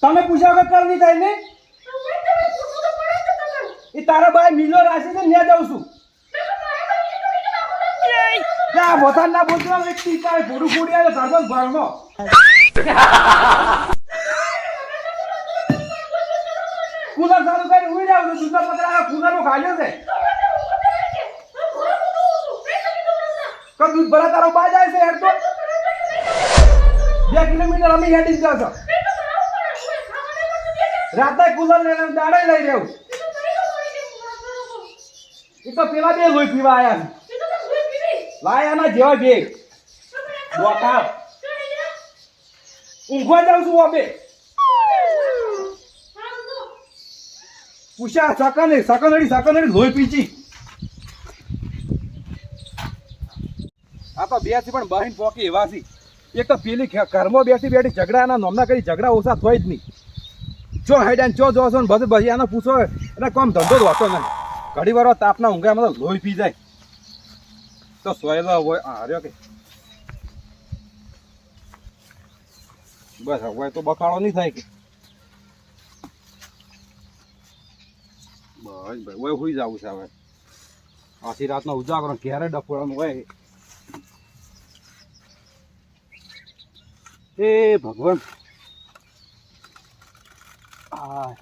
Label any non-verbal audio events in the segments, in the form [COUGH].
તમે પૂછ્યા કર નહીં થાય ને એ તારા ભાઈ મિલો રાશિ છે ત્યાં જાઉં છું. ના બોથાન ના બોલતો એક ટીકા ભોડું ફોડી આવે ધર્મ ભરમો કુલર ચાલુ કરી ઉઈ જાવ છું દૂધનો કુલર નો ખાલ્યો છે. તો દૂધ ભરા તારો બા જાય છે હેડ તો. બે કિલોમીટર અમે હેડી જાવ છો રાતે કુલર લઈને દાડે લઈ રહ્યું એ તો પેલા બે લોહી પીવા આયા છે લાયા ના જેવા બે. બોકા ઊંઘવા જાઉં છું અબે પૂછ્યા સકન સકનડી સકનડી લોહી પીચી તો બે પણ બહેન પોકી એવા એક તો પેલી ઘરમાં બેસી બેઠી ઝઘડા એના નોમના કરી ઝઘડા ઓછા થોય જ નહીં. ચો હેડ્યા ચો જો છો ને બધું પછી આને પૂછો એટલે કોમ ધંધો જ હોતો નહીં. ઘડી વાર તાપના ઊંઘામાં તો લોહી પી જાય. તો સોયલો હોય હાર્યો કે. બસ, હવે તો બકાળો નહીં થાય કે. બસ, ભાઈ હોય હુઈ જવું છે હવે. આખી રાતનો ઉજાગરો ક્યારે ડફોડાનું હોય. એ ભગવાન. આ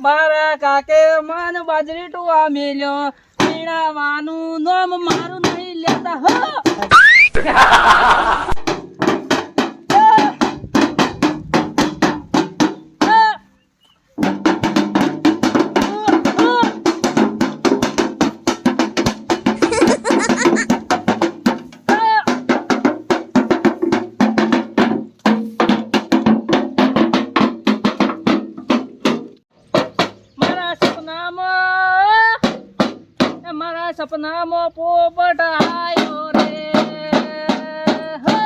મારા કાકે મન બાજરી ટુવા મેલ્યો. પીણાવાનું નોમ મારું નહીં લેતા. હો! પોપટ આયો રે હે!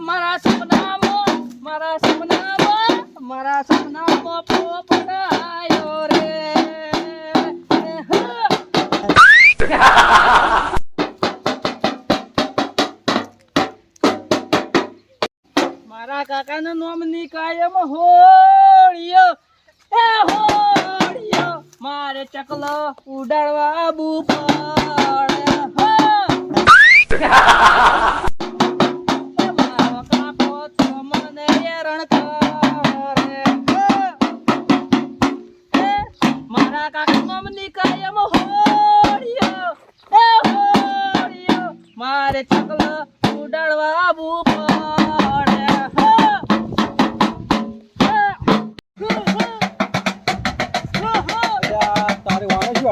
મારા સપનામાં મારા સપનામાં મારા સપનામાં પોપટ આયો રે હે! મારા કાકાના નામની કાયમ હોળિયો એ હોળિયો મારે ચકલો ઉડાડવા પડે મારો કાકો તો મને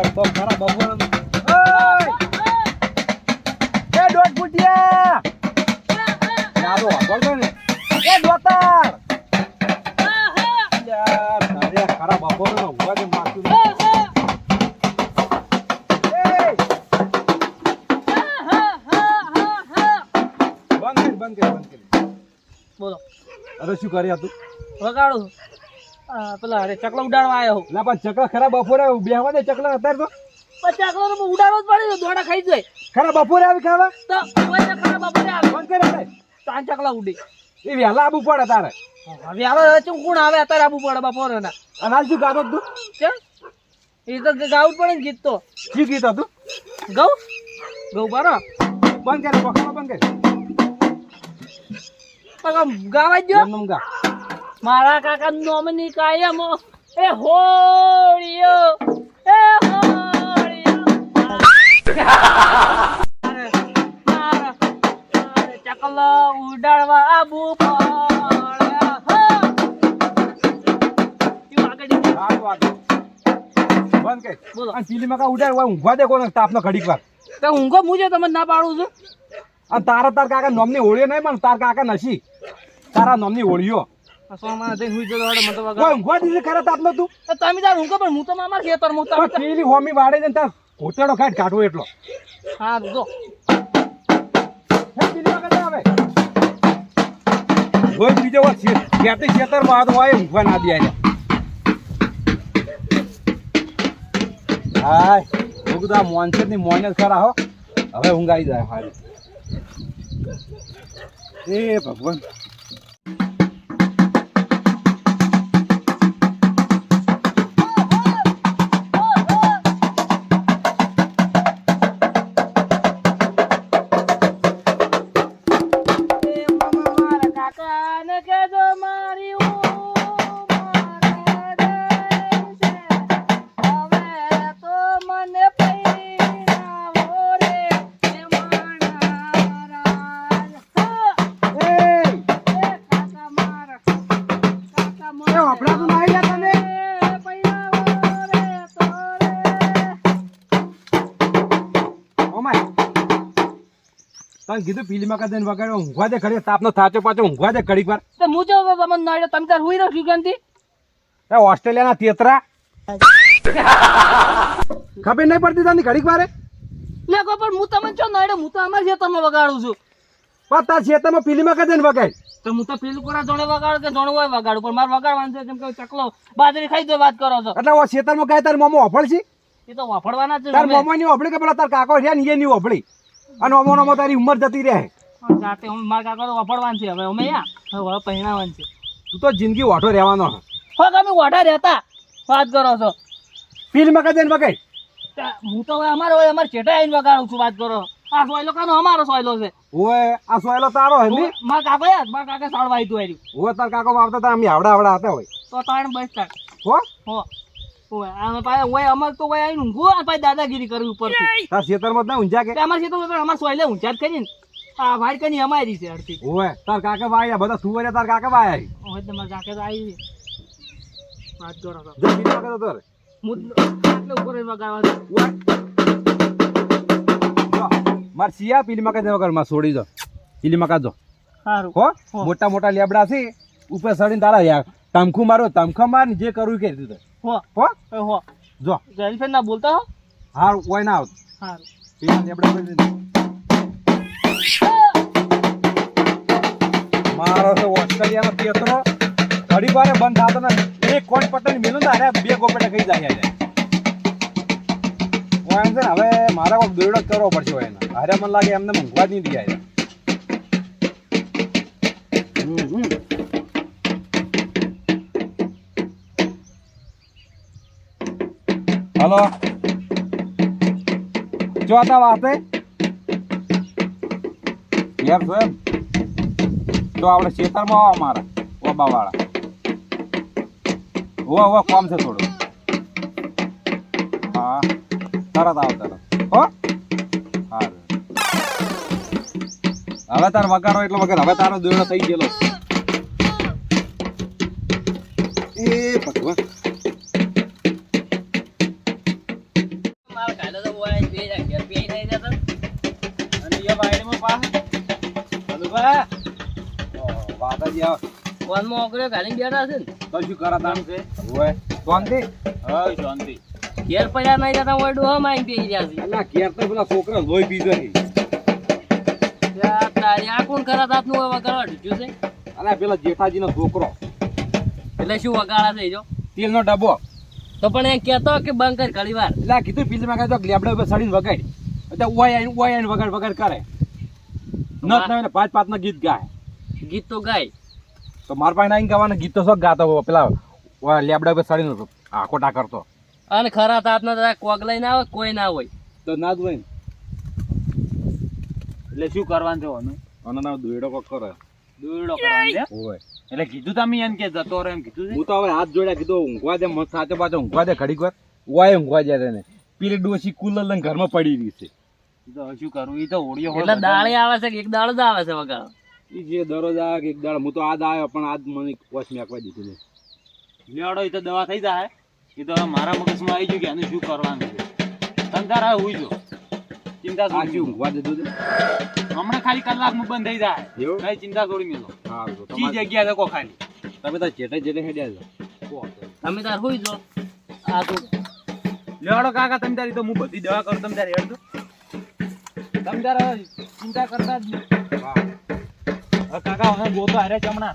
અડધો ખરા ભગવાન ઓય! એ દોઢ ફૂટિયા યાદો વાપરતો ને એ દોતાર અલ્યા, તારે ખરા બપોરનો ઊંઘવા દે માથું ને. એ! બંધ કર, બંધ કર, બંધ કર. બોલો અરે શું કરી હતું વગાડું આ પેલા અરે ચકલા ઉડાડવા આવ્યો હું. ના પણ ચકલા ખરા બપોરે બેહવા દે ચકલા અત્યારે તો. પછી ચકલો તો ઉડાડવો જ પડે ને દોડા ખાઈ જાય. ખરા બપોરે આવી ખાવા? તો ને ખરા બપોરે આવે. ફોન કરે તાન? ચકલા ઉડી. એ વહેલા આબુ પડે તારે. આવે ચમ કોણ આવે અત્યારે આબુ પડે બપોરે ના અને હાલ શું ગાતો તું. છે એ તો ગાવું પડે ને ગીત તો. શું ગીત હતું? ગૌ? ગૌ બારો બંધ કરે પકડો બંધ કરે. પણ ગાવા જ ગયો? ગા મારા કાકા નોમની કાયમ એ હોળીયો એ હોળિયો ચકલ ઉડાડવા આબુ ઊંઘો મુજે તમને ના પાડું છું. અને તારા તાર કાકા નોમની હોળીઓ નહીં પણ તાર કાકા નથી તારા નોમની હોળીઓ. સોમાં જઈને હુઈ જતો મને તો કોઈ ઊંઘવા દીધી ખરા તાપનો તું તમે તાર ઊંઘો પણ હું તો મામાર ખેતરમાં હું પેલી હોમી વાડે છે ને તાર ઘોટાડો ખાટ કાઢવો એટલો. હા જો. રોજ બીજો વાર ખેતી ખેતરમાં આ તો ઊંઘવા ના દે હાય હું કીધું આ મોનસેટની મોન જ ખરા હો. હવે ઊંઘાઈ જાય હારી. એ ભગવાન. તને કીધું પેલી માં કદે વગાડો ઊંઘવા દે ઘડી તાપનો થાચો પાછો ઊંઘવા દે ઘડી પર તો હું જો તમને નાડ્યો તમે તાર હુઈ રહ્યો સુગંધી એ ઓસ્ટ્રેલિયાના તેતરા. ખબર નહીં પડતી તને ઘડીક વારે? ના કો પણ હું તમને જો નાડ્યો હું તો અમારા ખેતરમાં વગાડું છું. પણ તાર ખેતરમાં પેલી માં કદે વગાડ. તો હું તો પેલું કોરા જોડે વગાડ કે જોડે હોય વગાડું? પણ મારે વગાડવાનું છે જેમ કે ચકલો બાજરી ખાઈ દો વાત કરો છો. એટલે ઓ ખેતરમાં ગાય તાર મોમો છે એ તો વાફડવાના છે તાર તમે. મોમો ની ઓફળી કે પેલા તાર કાકો છે ને એ ની ઓફળી અને ઓમો નોમો તારી ઉંમર જતી રહે. જાતે હું માર કાકા તો વાફડવાનું છે હવે અમે યા? હવે હવે છે. તું તો જિંદગી ઓઠો રહેવાનો હો તમે ઓઠા રહેતા? વાત કરો છો. પીલમાં દેન વગાડ હું તો હવે અમારે હોય અમારે ચેટા આવીને વગાડું છું વાત કરો. આ સોયલો કાનો અમારો સોયલો છે. ઓય આ સોયલો તારો હે ની? માર કાકા યાર માર કાકા સાળવાઈ તું આવ્યું ઓય તાર કાકો વાવતા તા અમે આવડા આવડા હતા હોય. તો તાણ બસ તાણ. હો? હો. ઓય આ પાછા અમાર તો ઓય આવીને ઊંઘું દાદાગીરી કરવી તાર ખેતરમાં ના ઊંઝા કે? અમારે ખેતરમાં અમારે સોયલે ઊંચા જ કરીને આ વાડ કની અમારી છે અડધી. ઓય તાર કાકા વાયા બધા સુવરે તાર કાકા ભાઈ તમારે કાકે વાત કરો ઉપર વગાડવા. માર સિયા પીલી મકા દેવા કરમાં છોડી દો પેલી મકા જો. સારું હો. મોટા મોટા લેબડા છે ઉપર સડીને તારા યાર. તમખું મારો તમખા માર જે કરવું કે કરી દીધું. હો હો હો. જો. ગર્લફ્રેન્ડ ના બોલતા હો. હાર ઓય ના આવત સારું પેલા લેબડા કરી મારો તો ઓસ્ટ્રેલિયાનો ઘડી વારે બંધ થતો ને એક કોણ પટ્ટન મેલું ને અરે બે ગોપેટા કઈ જાય છે. ઓય છે ને હવે મારે કોઈ દોરડો કરવો પડશે હોય એને. અરે મને લાગે એમને ઊંઘવા જ નહીં દે હલો. જો હતા વાતે યાર સાહેબ તો આપણે ખેતરમાં આવો અમારા ઓબા વાળા ઓ ઓ કોમ છે થોડું. હા, તરત આવ, તરત. હો? હા હવે તાર વગાડો એટલો વગર, હવે તારો દોડો થઈ ગયેલો ફોનમાં ઓગળ્યો ગાડીને બેઠા છે ને. તો શું છે ઓય શાંતિ. હા શાંતિ. ઘેર પડ્યા નહીં જતા હોય ડોહા માં બેસી રહ્યા છે. ના ઘેર તો પેલા છોકરા લોહી પીધો છે તારી આ કોણ ખરા ઢૂંચ્યું છે? અલા પેલા જેઠાજીનો છોકરો. એટલે શું વગાડા છે જો? જો તેલનો ડબ્બો. તો પણ એ કહેતો કે બંધ કર ઘણી વાર. એટલે કીધું પીલમાં કીધું લેબડા ઉપર સડીને વગાડ. એટલે ઓય આઈને ઓય આઈને વગાડ વગાડ કરે. નત નવે પાંચ પાંચ ના ગીત ગાય. ગીત તો ગાય. તો મારા પાસે આવીને ગાવાના ગીતો શોખ ગાતો હોય. પેલા લેબડા ઉપર સડીને આકોટા કરતો. અને ખરા તાપના દાદા કોગ ના હોય કોઈ ના હોય. તો ના જ હોય એટલે શું કરવાનું છે ઓનું? અને ના દોયડો કોક કરે. દોરડો કરવાનો છે એટલે કીધું તમે એમ કે જતો રહે એમ કીધું હું તો હવે હાથ જોડ્યા કીધું ઊંઘવા દે મત સાચો પાછો ઊંઘવા દે ઘડીક વાર. ઓય ઊંઘવા જાય ને પેલી ડોસી કુલર લઈને ઘરમાં પડી રહી છે. તો શું કરવું એ તો હોળીઓ એટલે દાળે આવે છે કે એક દાળ જ આવે છે વગાડો ઈ જે દરરોજ આવે કે એક દાડ હું તો આજ આવ્યો પણ આજ મને વોચ મેકવા દીધું નહીં. એ ઈ તો દવા થઈ જાય. એ તો મારા મગજમાં આવી ગયું કે આનું શું કરવાનું છે. તમે આવે હું જો ચિંતા સાચી ઊંઘવા દીધું હમણાં ખાલી કલાકમાં બંધ થઈ જાય. એવું? કઈ ચિંતા છોડી મેલો. હા તમારે- જગ્યા છે કો ખાલી. તમે તો જેટે જેટે હેડ્યા છો. તમે તાર હોઈ જો આ તો લેવડો કાકા તમે તારી તો હું બધી દવા કરું તમે તારે હેડ દો તમે તારે ચિંતા કરતા જ નહીં. કાકા ગોતો હારે ચમણા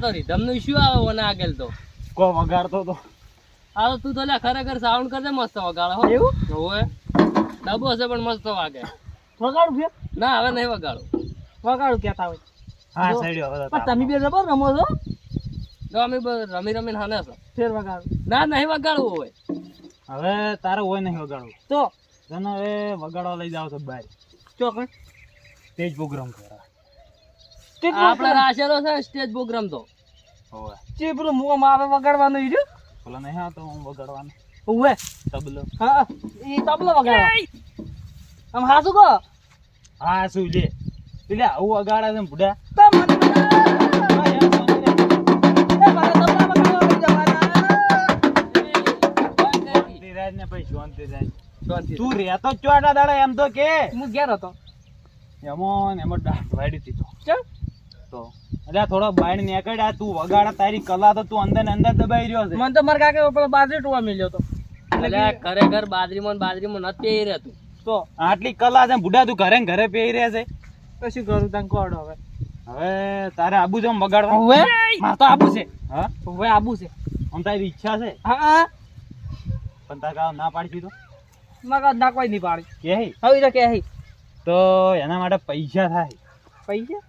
આ તો rhythm નું શું આવે મને આગળ તો. કો વગાડતો તો. આ તો તું તો લે ખરેખર સાઉન્ડ કરજે મસ્ત વગાડે હો. એવું? હોવે ડબો હશે પણ મસ્ત વાગે. વગાડું કે ના હવે નહીં વગાડું. વગાડું કેતા હોય. હા. સાઈડ હવે પણ તમે બે જબર રમો છો? તો અમે રમી રમીને હાને છો. ફેર વગાડું. ના નહીં વગાડવું હોય. હવે તારે હોય નહીં વગાડવું. તો? તને હવે વગાડવા લઈ જાવ તો બહાર. ચોકણ સ્ટેજ પ્રોગ્રામ કરવા આપણે રાખેલો છે સ્ટેજ પ્રોગ્રામ તો. હોવે. જે પેલું મોં મારે વગાડવાનું ઈ રહ્યું? પેલો નહીં તો હું વગાડવાનું? ઉવ્વે. તબલો. હા ઈ તબલો વગાડવા આમ હાસુ કહો. હા શું લે એટલે આવું વગાડે છે ને બુઢા. તો મને ને પછી શાંતિ. તું રહેતો ચોટા દાડા એમ તો કે. હું ઘેર હતો. એમો ને એમાં દાંત વાળી દીધો. ચલ તો. એટલે થોડો બાયણ આ તું વગાડા તારી કલા તો તું અંદર અંદર દબાઈ રહ્યો છે. મને તો મારા કાકે બાજરી ટોવા મળ્યો તો એટલે ખરેખર બાજરીમાં બાજરીમાં નથી પહેરી રહેતું તો. આટલી કલા છે બુઢા તું ઘરે ઘરે પહેરી રહ્યા છે? તો શું કરું તને કોડ હવે. હવે તારે આબુ છે બગાડવા હવે? મારે તો આબુ છે. હા? હવે આબુ છે. આમ તારી ઈચ્છા છે? હા પણ તારે કાં ના પાડી તો? મગજ ના કોઈ નહીં પાડી. કે હે? હવે તો કે હે તો એના માટે પૈસા થાય. પૈસા?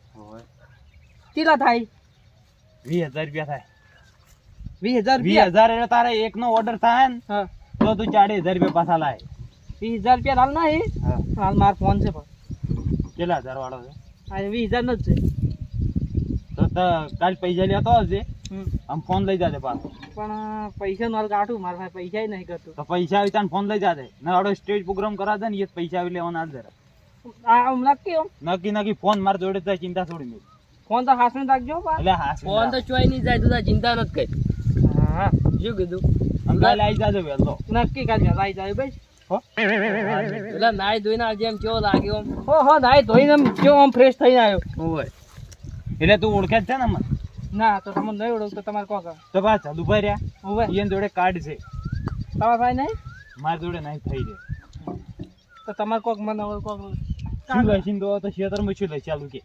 કેટલા થાય? વીસ હજાર રૂપિયા થાય. વીસ હજાર વીસ હજાર એટલે તારે એક નો ઓર્ડર થાય ને હા. તો તું ચાળીસ હજાર રૂપિયા પાછા લાય. વીસ હજાર રૂપિયા હાલ ના હે? હા. હાલ મારો ફોન છે પણ. કેટલા હજાર વાળો છે? આ વીસ હજાર નો જ છે. તો કાલ પૈસા લેતો હશે. આમ ફોન લઈ જાતે પાછો. પણ પૈસા નું કાઢું મારા પાસે પૈસા નહીં કરતું તો પૈસા આવી તાને ફોન લઈ જાતે ને આડો સ્ટેજ પ્રોગ્રામ કરાવે ને એ પૈસા આવી લેવાના જરા. આ નક્કી નક્કી નક્કી ફોન મારા જોડે ચિંતા છોડી મેં ફોન તો હાથમાં રાખજો એટલે ફોન તો ચોઈ નહીં જાય તું ચિંતા નથી કરી. હા. શું કીધું? જાજો નક્કી કાઢ ભાઈ. પેલા નાઈ ધોઈને આવજે એમ કેવો લાગ્યો હો હો નાઈ ધોઈને આમ કેવો આમ ફ્રેશ થઈને આવ્યો. હોય એટલે તું ઓળખે જ છે ને મને ના તો તમને નહીં ઓળખ તો તમારે કોણ તો બા ચાલુ ભાઈ રહ્યા. હવે. એની જોડે કાર્ડ છે. તમારા ભાઈ નહીં? મારી જોડે નહીં થઈ રહે. તો તમારે કોક મને કોક શું લઈશીને તો તો ખેતરમાં શું લઈ ચાલુ કે.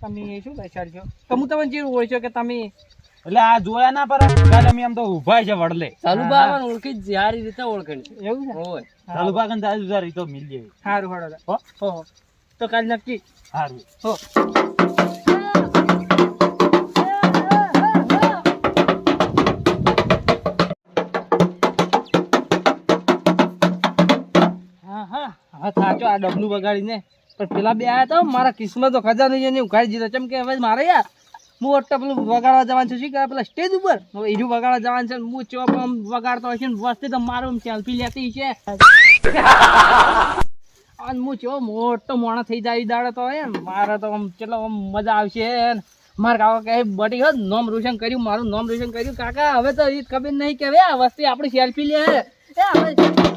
તમે શું બેસાડજો તો હું તમને જેવું હોય છે કે તમે એટલે આ જોયા ના પર કાલે અમે આમ તો ઊભા છે વડલે. ચાલુ બાવન ઓળખી જ સારી રીતે ઓળખણ એવું છે? હોય. ચાલુ કન તાજુ તારી તો મિલ જાય સારું હડો હો? હો હો. તો કાલ નક્કી? સારું હો. હા હા. હા સાચો આ ડબલું બગાડીને પણ પેલા બે આયા તો, મારા કિસ્મત તો ખજાનો એને ઉઘાડી દીધો. ચમ કે હવે મારે યાર, હું અટ્ટા પેલું વગાડવા જવાનું છું. શું કે પેલા સ્ટેજ ઉપર? એનું વગાડવા જવાનું છે હું ચોપ આમ વગાડતો હશે ને, વસ્તી તો મારું સેલ્ફી લેતી છે. અને હું ચેવો મોટો મોણા થઈ જાય દાડે તો એમ મારે તો આમ કેટલો આમ મજા આવશે મારે કાકા કહે, બટી હો, નોમ રોશન કર્યું, મારું નોમ રોશન કર્યું. કાકા, હવે તો એ ખબર નહીં કે હવે આ વસ્તી આપણી સેલ્ફી લે એ હવે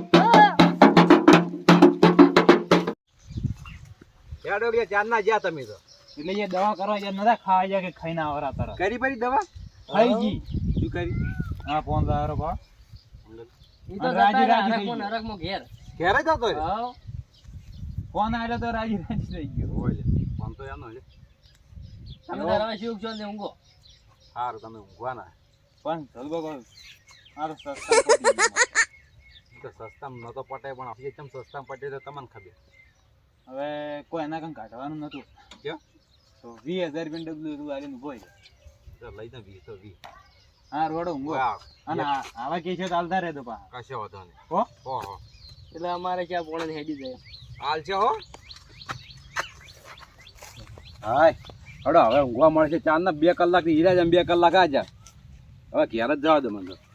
યાર ડોગલે ચાંદના જ્યાં તમે તો. એટલે એ દવા કરવા જાય નતા ખાવા જાય કે ખાઈને આવરા તરત કરી પડી દવા? ખાઈ ગઈ. શું કરી? હા ફોન લાવ્યો બા ઈ તો રાજી રાજી ફોન થઈ મો ઘેર. ઘેર જ જતો રે ફોન આવ્યો તો રાજી રાજી થઈ ગયો. હોય ફોન તો એનો લે તમે તારા શું છો ને ઊંઘો? સારું તમે ઊંઘવાના. પણ ચાલુ બગો આ તો સસ્તા પડી ગયો તો સસ્તામાં નતો પટાય પણ આપણે ચમ સસ્તામાં પટે તો તમને ખબર. હવે કોઈ એના કંઈ કાઢવાનું નતું તો વીસ હજાર રૂપિયા ડબલું એટલું આવીને ઊભો લઈ દઉં વીસ તો વીસ. હા રોડો ઊંઘો. અને આ- આવા કેસો ચાલતા રહેતો પા કશે વાંધો નહીં. હો? હો એટલે અમારે ક્યાં પોણે હેડી જાય. હાલ છે હો. હાય. હડો હવે ઊંઘવા મળશે. ચાર ના બે કલાક હીરા હીરા બે કલાક આ જા હવે ઘેર જ જવા દો મને.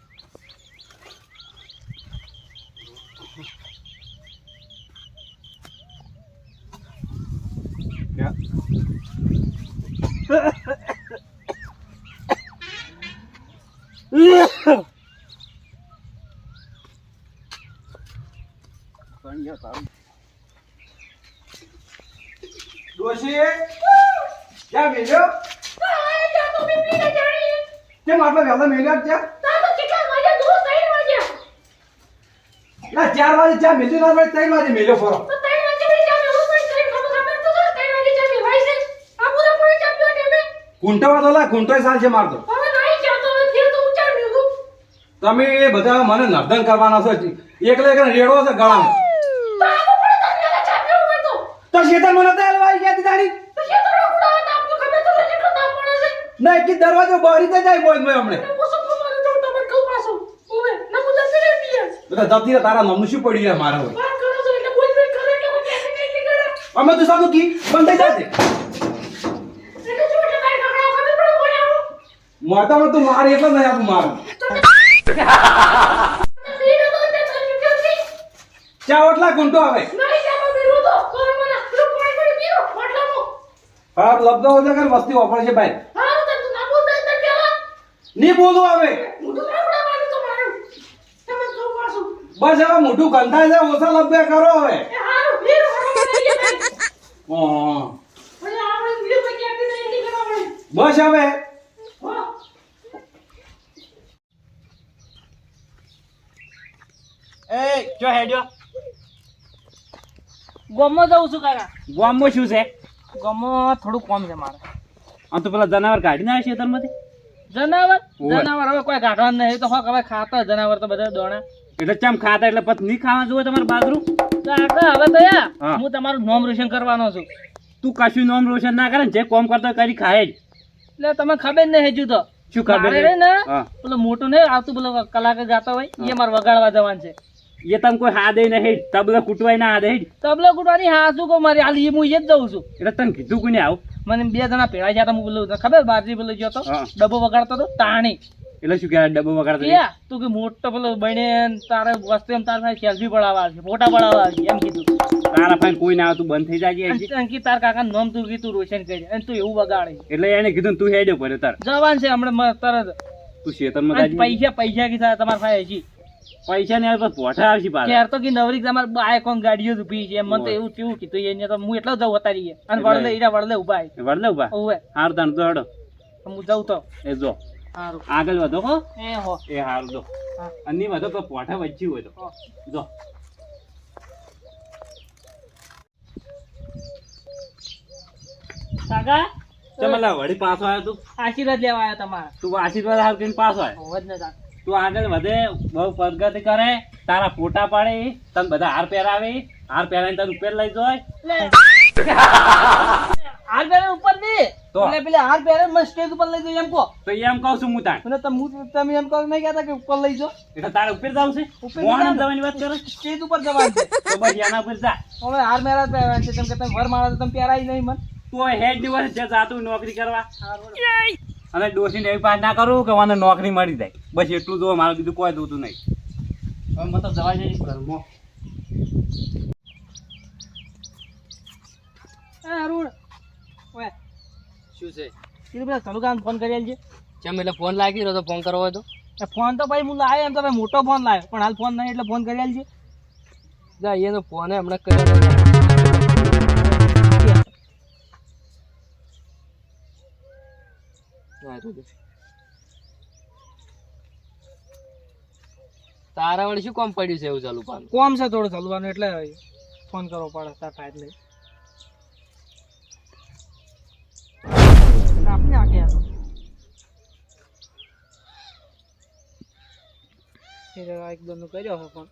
ડોશી ક્યાં મેલ્યો કેમ આટલા વહેલા મેલ્યા ત્યાં ના ચાર વાગે ચા મેલ્યો ના ભાઈ ત્રણ વાગે મેલ્યો ફરો કુંટવા તો લા કુંટોય સાલ છે મારતો તમે એ બધા મને નર્દન કરવાના છો. એકલે એકલે રેડો છે ગળામાં. તો શેતર મને તો હલવાઈ ગયા ના એક દરવાજો બહારી તો જાય બોય મેં હમણે. બધા જતી તારા નામનું શું પડી ગયા મારા હોય? અમે તો સાનું કી બંધ થઈ જશે મોટામાં તું મારે એટલે નહીં આપું મારું. ચા [LAUGHS] ઓટલા ગુંટો આવે. હા લબ્ધો હોય તો વસ્તી વાપરે છે ભાઈ. નહીં બોલું આવે. બસ હવે મોઢું ગંધાય છે ઓછા લબ્ધ્યા કરો હવે. બસ હવે. જો હેડ્યો. ગોમો જઉં છું કાકા. ગોમો શું છે? ગોમો થોડું કોમ છે મારે. આમ તો પેલા જનાવર કાઢીને આવ્યા છે તરમાંથી જનાવર? જનાવર હવે કોઈ કાઢવાનું નહીં. તો હવે ખાતા જનાવર તો બધા દોણા. એટલે ચમ ખાતા? એટલે પછી નહીં ખાવા જોઈએ તમારે બાજરું? કાકા હવે તો યા હું. તમારું નોમ રોશન કરવાનો છું. તું કશું નોમ રોશન ના કરે ને જે કોમ કરતો કરી ખાય જ. એટલે તમે ખબર નહીં હજુ તો. શું ખબર ને પેલું મોટું નહીં આવતું પેલો કલાકે ગાતો હોય એ મારે વગાડવા જવાનું છે. એ તમ કોઈ હા દે નહીં. તબલો કૂટવાય ના હા દે તબલો કુટવાની હા શું કહું? મારી હાલ એ હું એ જ જઉં છું. એટલે તને કીધું કોને આવું? મને બે જણા પેલા છે હું બોલું ખબર? બારજી પેલો ગયો તો. ડબ્બો વગાડતો તો તાણી. એટલે શું કહેવાય ડબ્બો વગાડતો તું કે મોટો પેલો બને તારે વસ્તુ એમ તારે સેલ્ફી પડાવવા છે ફોટા પડાવવા છે એમ કીધું. તારા ફાઈન કોઈ ના તું બંધ થઈ જાય અંકિત તાર કાકા નામ તું કીધું રોશન કરી અને તું એવું વગાડે. એટલે એને કીધું તું હેડ્યો પડે તાર જવાન છે હમણાં તરત. તું શેતરમાં પૈસા પૈસા કીધા તમાર પાસે હજી. પૈસા ને આવે પોઠા આવશે પાછા. તો કે નવરી તમારે બાય કોણ ગાડીઓ જ ઊભી છે? મને તો એવું કેવું કીધું એને તો હું એટલો જઉં હતા રહીએ અને વડલે ઈરા વડલે ઊભા વડલે ઊભા ઓવે. હાર તાણ તો હડો. હું જઉં તો. એ જો. આગળ વધો હો. એ હો. એ હારું જો. અને વધો તો પોઠા વચ્ચે હોય તો. જો. કાકા? ચમલા વળી પાછો આવ્યો તું? આશીર્વાદ લેવા આવ્યો તમારા. તું આશીર્વાદ હાલ કરીને પાછો આવ્યો? હોવ જ ને. તું આગળ વધે બહુ પ્રગતિ કરે તારા ફોટા પાડે તને બધા હાર પહેરાવે હાર પહેરાવીને તને [LAUGHS] ઉપર લઈ જાય. હાર પહેરે ઉપર દે તો? એટલે પેલા હાર પહેરે મને સ્ટેજ ઉપર લઈ જજો એમ કહો. તો એમ કહું છું હું તાણ. તમે તમે એમ કહો નહીં કહેતા કે ઉપર લઈ જાઓ. એટલે તારે ઉપર જવું છે? ઉપર જવાની. વાત કરે? સ્ટેજ ઉપર જવાનું છે. તો બસ એના ઉપર જા. હવે હાર મેરા પહેરવાનું છે. કેમ કે તમે વર મારા તો તમે પહેરાય નહીં મને. તું હેડ દિવસ જે જાતું નોકરી કરવા. અને ડોસીને એવી પાસ ના કરું કે મને નોકરી મળી જાય. બસ એટલું જો મારું બીજું કોઈ જોતું નહીં. હવે મતલબ જવા જઈશ ઘરમાં. અરુણ ઓય. શું છે? કીધું પેલા તલુકાને ફોન કરી આલજે. ચમ એટલે ફોન લાગી રહ્યો તો ફોન કરવો હોય તો? ફોન તો ભાઈ હું લાવ્યો એમ તો ભાઈ મોટો ફોન લાવ્યો પણ હાલ ફોન નહીં એટલે ફોન કરી આલજે. જા એનો ફોન હમણાં કર્યો તારા વળી શું કોમ પડ્યું છે એવું ચાલુ કોમ છે થોડું ચાલવાનું, એટલે ફોન કરવો પડે, તાર થાય એટલે આપને આગે આ તો. એ તો એક દોનો કર્યો હે ફોન.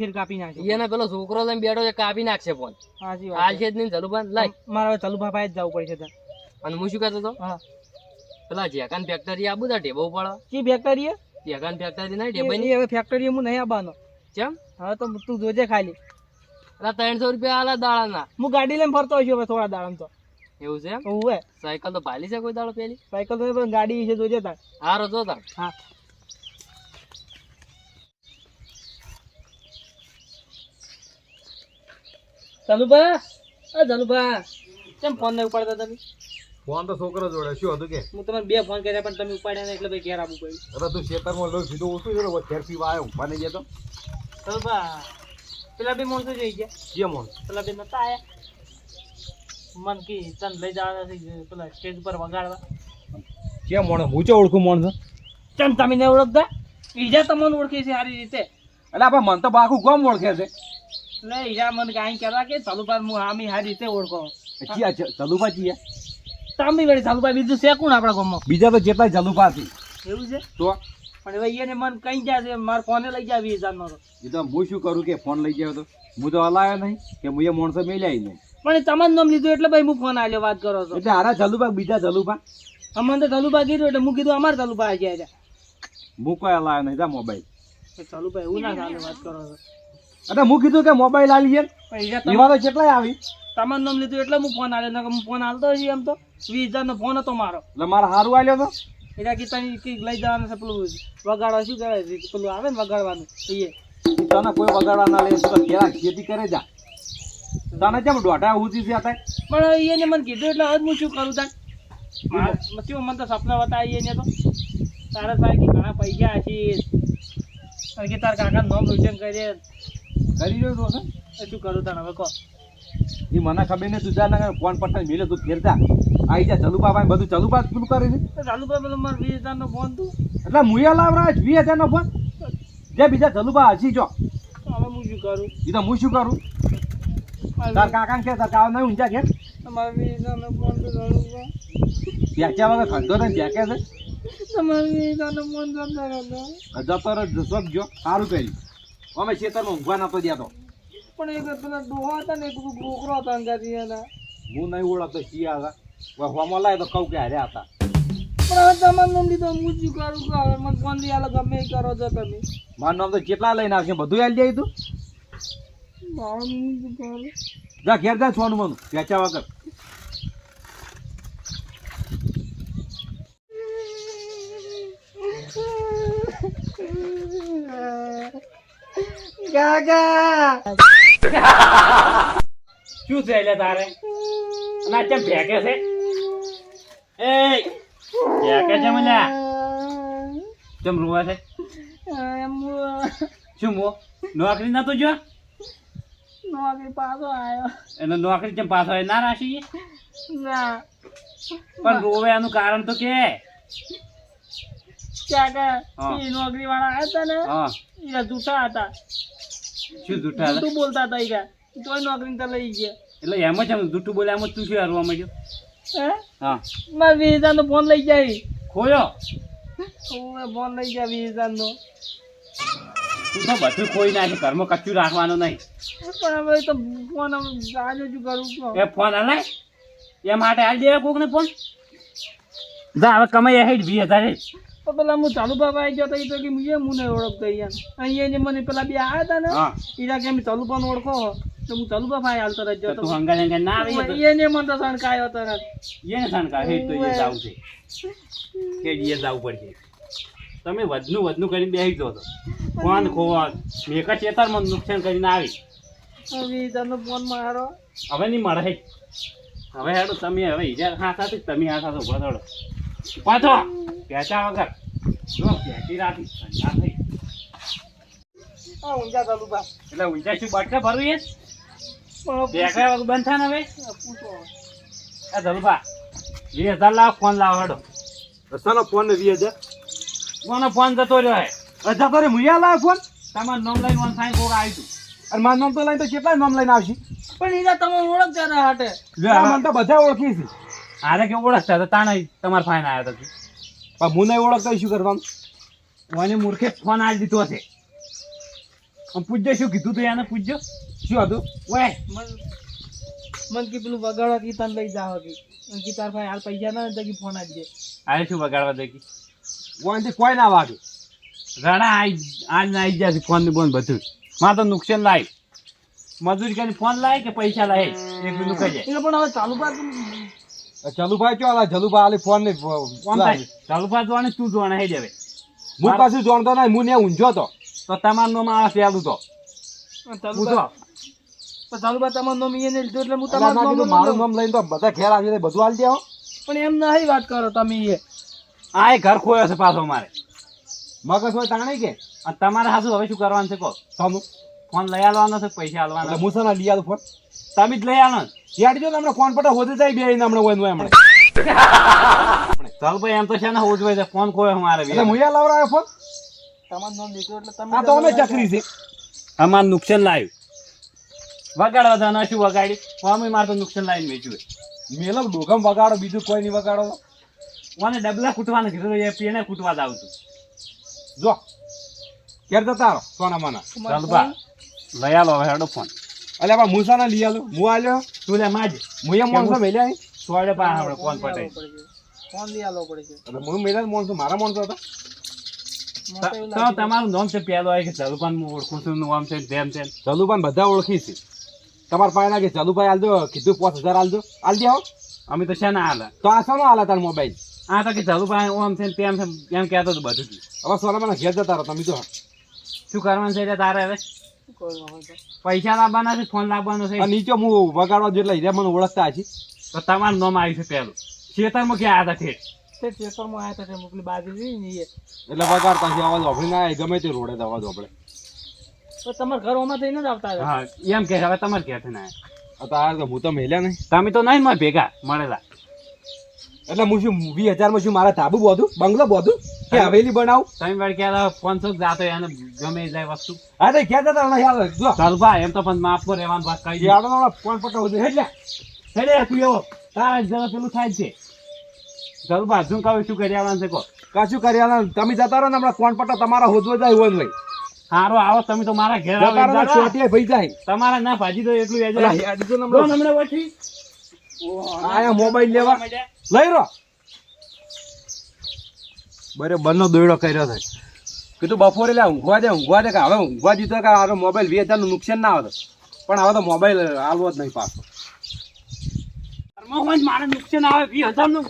ફેર કાપી નાખે એને પેલો છોકરો લઈને બેઠો છે કાપી નાખશે ફોન હાજી હાલ છે. જ નહીં ચલુભા લાય. મારા ચલુભા ભાઈ જ જવું પડશે ત્યાં અને હું શું કહેતો હતો હા. પેલા જેકાન ફેક્ટરી આબુ તા ટેબો પડે કી ફેક્ટરી જેકાન ફેક્ટરી નહીં એ નહીં? હવે ફેક્ટરી હું નહીં આવવાનો. કેમ હવે તો તું જોજે ખાલી. અલા ત્રણસો રૂપિયા આલા દાડાના. હું ગાડી લઈને ફરતો હોઈશ હવે થોડા દાડા તો. એવું છે એમ? હું સાયકલ તો ભાલી છે કોઈ દાડો પેલી? સાયકલ તો ગાડી છે જોજે તાર. હારો જો તાર. હા. ચલુભા અ ધનુભા કેમ ફોન નહીં ઉપાડતા તમે? ફોન તો છોકરો જોડે શું હતું કે? હું તમને બે ફોન કર્યા પણ તમે ઉપાડ્યા નહીં એટલે ભાઈ ઘેર આવવું પડ્યું. અરે તું ખેતરમાં લોહી સીધું ઓછું છે ને ઘેર પીવા આવ્યો નહીં જતો ધનુભા પેલા બે માણસો જોઈ ગયા. જે મોન પેલા બે નતા આયા. મન કી તને લઈ જવાના છે પેલા સ્ટેજ ઉપર વગાડવા. કે મોણ હું ચો ઓળખું મોણ ચમ તમે નહીં ઓળખતા? ઈજા તમને ઓળખી છે સારી રીતે. એટલે આપણે મન તો બાખું કોમ ઓળખે છે. એટલે ઈજા મને કાંઈ કહેતા કે ચલુભા હું આમી સારી રીતે ઓળખો. ચિયા છે ચલુપા ચિયા તાંબી વળી ચલુભા બીજું છે કોણ આપણા ગામમાં? બીજા તો જેટલાય ચલુભા છે. એવું છે? તો? પણ હવે એને મન કઈ જાય છે? મારા ફોને લઈ જાય વીસ હજારનો એ તો હું શું કરું કે ફોન લઈ ગયો તો? હું તો હલાયો નહીં કે હું એ માણસો મેલ્યા નહીં. પણ તમારું નામ લીધું એટલે ભાઈ હું ફોન આલ્યો વાત કરો છો. એટલે હારા ચલુપા બીજા ચલુપા અમને તો ચલુભા કીધું એટલે હું કીધું અમારે ચલુભા આવી ગયા હું કોઈ હલાયો નહીં જા મોબાઈલ. ચલુભા એવું ના વાત કરો છો. એટલે હું કીધું કે મોબાઈલ આલી એમ. ઈજા તો કેટલાય આવી? તમારું નામ લીધું એટલે હું ફોન આલ્યો નકર હું ફોન આલતો હજી એમ તો. વીસ હજારનો ફોન હતો મારો. એટલે મારે સારું આલ્યો તો? એટલે કીધા કંઈક લઈ જવાનું છે પેલું વગાડવા શું કહેવાય? પેલું આવે ને વગાડવાનું? એ તને કોઈ વગાડવા ના લે તું ઘેરા ખેતી કરે જા. તને કેમ દોઢા ઉતી છે હતા પણ એને મને કીધું એટલે હવે હું શું કરું તાર? શું મને તો સપના બતાવી એને તો. તારા સાહેબ કે ઘણા પૈસા હશે કે તાર કાકા નામ રોશન કરે કરી રહ્યો તો શું કરું તને હવે કહો. એ મને ખબર ને તું જા ના ફોન પટ્ટા મિલે તું ફેરતા આઈ જા ચલુપા ભાઈ બધું ચલુપા પેલું કરે છે. તો ચાલુ કર પેલો મારે વીસ હજારનો ફોન તું. એટલે મુયા લાવરા વીસ હજાર નો ફોન જે બીજા ચલુપા હસી જો. હવે હું શું કરું? એ તો હું શું કરું? તાર કાકા કે તાર કાવ નહીં ઊંચા ઘેર? તમારે વીસ હજારનો ફોન તો ચાલુ કર પ્યાક્યા વગર ખંડો ને પ્યાક્યા છે? તમારે વીસ ફોન જતો રહો જો સારું કર્યું. અમે ખેતરમાં ઊંઘવા નતો દેતો પણ એક પેલા ડોહા હતા ને એક છોકરો હતા અંગાથી એના હું નહીં ઓળખતો શિયા હતા હોમાં લાય તો કહું કે હારે હતા પણ તમારું નામ લીધું હું શું કરું કે હવે મને ફોન લઈ આલો ગમે એ કરો છો તમે મારું નામ તો કેટલા લઈને આવશે બધું આલી જાય તું મારું હું શું કરું જા ઘેર જા સોનું મનું વેચ્યા વગર કાકા શું છે એટલે તારે? ના કેમ ફેંકે છે? એ ફેંકે છે મને? કેમ રૂવા છે? શું મો નોકરી નતો જો નોકરી પાછો આવ્યો એને નોકરી કેમ પાછો આવ્યો ના રાશી? ના. પણ રોવે એનું કારણ તો કે? કાકા હા. એ નોકરી વાળા આવ્યા હતા ને એ જૂઠા હતા. શું જૂઠા હતા? બોલતા હતા ઈ તોય નોકરી તો લઈ ગયા. એટલે એમ જ એમ જૂઠું બોલે એમ તું શું હરવા માંડ્યો? હા? મારે વીસ હજારનો ફોન લઈ જાય ખોયો? ફોન લઈ ગયા વીસ હજારનો તું તો બધું ખોઈ નાખે ઘરમાં કચ્ચું રાખવાનું નહીં. પણ હવે તો ફોન આજે કરું એ ફોન હલાય એ માટે હાલ દે કોક ને ફોન જા હવે કમાઈ હેઠ વીસ હજાર. તો પેલા હું ચાલુ બાબા આવી ગયો તો એ તો કે હું હું નહીં ઓળખતો અહીંયા અહીંયા મને પેલા બે આવ્યા હતા ને હા. ઈરા કે ચાલુ પણ ઓળખો તો હું ચાલુ બાબા હાલતો રહેજો તો તો. હંગા હંગા ના આવી એને મને તો સણકાયો તરત એને સણકા હેઠ તો એ જાવું છે. હેઠ એ જાવું પડશે. તમે વધનું વધનું કરીને બેસી દો તો. ફોન ખોવા મેકા ચેતરમાં નુકસાન કરીને આવી. વીસ હજારનો ફોન મારો. હવે નહીં મળે. હવે હેડો તમે હવે ઈજા હા સાથે તમે આ સાથે ઊભા થડો પાછો પેચા વગર. જો પેચી રાખી ના થઈ. હા ઊંઝા ચાલુ બા. એટલે ઊંચા શું બટકા ભરવું એ? પણ બંધ થાય હવે? આ ધલભા વીસ હજાર લાવ ફોન લાવ હેડો. રસ્તાનો ફોન ને વીસ હજાર? કોનો ફોન જતો રહ્યો હે? અચ્છા તારે મુયા લાવ ફોન? તમારું નામ લઈને વન સાઈન કોક અને મારું નામ તો લઈને તો કેટલા નામ લઈને આવશે? પણ એના તમે ઓળખતા હાટે. મને તો બધા ઓળખી છે. આરે કે ઓળખતા હતા? તાણે તમારા ફાઈન આવ્યા હતા પણ હું નહીં ઓળખતો શું કરવાનું? મને મૂર્ખે ફોન આવી દીધો હશે આમ પૂછજો શું કીધું તું એને પૂછજો શું હતું? ઓય! મન મન કે પેલું વગાડવા કી તને લઈ જાવ કે. કે તાર ભાઈ હાલ પૈસા ના તો ફોન ફોન દે. આરે શું બગાડવા દેખી ઓનથી કોઈ ના વાગે. ઘણા આજ ના આવી જશે ફોન ને બોન બધું. માં તો નુકસાન લાય. મજૂરી કરીને ફોન લાય કે પૈસા લાય? એક મિનિટ કહી જાય પણ હવે ચાલુ પાડ ચલુભાઈ ચો આલા? જલુભાઈ આલી ફોન ને થાય. જોવાને તું જોવાને હે જવે હું પાછું જોણતો નહીં હું ને ઊંઝો તો. તો તમારું નામ આવે પેલું તો. પૂછો. તો પાડ તમારું નામ ને લીધો એટલે હું તમાર નો મારું નામ લઈને તો બધા ખેર આવી જાય બધું આલી દેવો પણ એમ નહીં વાત કરો તમે એ. આ એ ઘર ખોયો છે પાછો મારે મગજ હોય તાણે કે? તમારે હાસુ હવે શું કરવાનું છે કહો? સામું. ફોન લઈ આવવાનો છે પૈસા એટલે આલવાના હું સના લઈ આલું ફોન. તમે જ લઈ આવવાનો ને. યાર જો ને હમણાં કોણ પટા હોદે જાય બે ને હમણાં વનવાય હમણાં. ચાલ ભાઈ એમ તો છે ને હોજવાય છે. ફોન ખોયો મારે એટલે મુયા લાવરાયો ફોન? તમાર નો લીધું એટલે તમે આ તો અમે ચકરી છે. અમાર નુકસાન લાવ્યું વગાડવા જવાનું શું વગાડી? ફોર્મ મારે તો નુકસાન લાવીને વેચ્યું મેલો ડોગમ વગાડો બીજું કોઈ નહીં વગાડો. મને ડબલા કૂટવાનું કીધું એ પીને કૂટવા જ આવતું જો ક્યારે જતા તારો સોના માના ચાલ બા. લઈ આલો હવે હેડો ફોન. એટલે આપણે મુસાના લઈ આલું. હું આલ્યો? તું લે માજ. હું એમ માણસો મેલ્યા અહીં. સોડે પા આપણે ફોન પટાઈ ફોન લઈ આલો પડે છે? એટલે હું મેલ્યા મોનસો મારા મોનસો હતા. મને તો તો. તમારું નામ છે પેલો કે ચલુપાન હું ઓળખું છું નામ છે તેમ છે? ચલુભાઈ બધા ઓળખી છે. તમારા પાસે ના કે ચલુભાઈ આલજો કીધું પાંચ હજાર આલજો. આલ દે આવો અમે તો શેના ને તો આ શાનો આલા તાર મોબાઈલ? આ તો કે ચલુપાન ઓમ છે તેમ છે એમ કહેતો હતું બધું હવે સોના મને ઘેર જતા રહો તમે તો શું કરવાનું છે તારે હવે? તો? પૈસા લાવવાના છે ફોન લાવવાનો છે. નીચે હું વગાડવા જેટલા હીરા મને ઓળખતા છે તો તમારું નામ આવ્યું છે પેલું ખેતરમાં ક્યાં આવ્યા ઠેઠ તે પેપરમાં હતા તે મોકલી બાજુ જોઈ ને એ એટલે વગાડતા છે અવાજ ઓભળી ના ગમે તે રોડે અવાજ ઓભળે તો તમારા ઘરોમાં થઈને જ આવતા હા એમ કે હવે તમારે ક્યાંથી ના આ તો આ તો હું તો મેલ્યા નહીં. તમે તો નહીં મારે ભેગા મળેલા. એટલે હું શું વીસ હજારમાં શું મારા ધાબુ બોધું? બંગલો બોધું? કે હવેલી બનાવું? તમે વાર ક્યાં ફોનસો જાતો એને ગમે જાય વસ્તુ. હા તો ક્યાં જતા યાર જો. ચાલ ભાઈ એમ તો પણ માફ રહેવાનું વાત કહી દે યાર ફોન પટ્ટો વધુ એટલે એટલે તું એવો. તારા જરા પેલું થાય છે. ચાલ ભાઈ શું કહું શું કરી આવવાનું છે કહો. કશું આવવાનું તમે જતા રહો ને હમણાં કોણ પટો તમારા હોદવો જાય હોય ભાઈ. હારો આવો તમે તો મારા ઘેર આવો તમારા ના ભાજી તો એટલું લો હમણાં. વઠી. આયા મોબાઈલ લેવા. લઈ રહ્યો. બરે બંનો દોયડો કર્યો છે. કીધું બપોરે લે ઊંઘવા દે ઊંઘવા દે કે હવે ઊંઘવા દીધો કે આરો મોબાઈલ વીસ હજારનું નુકસાન ના આવતો પણ હવે તો મોબાઈલ આલવો જ નહીં પાછો. મારે નુકસાન આવે વીસ હજારનું.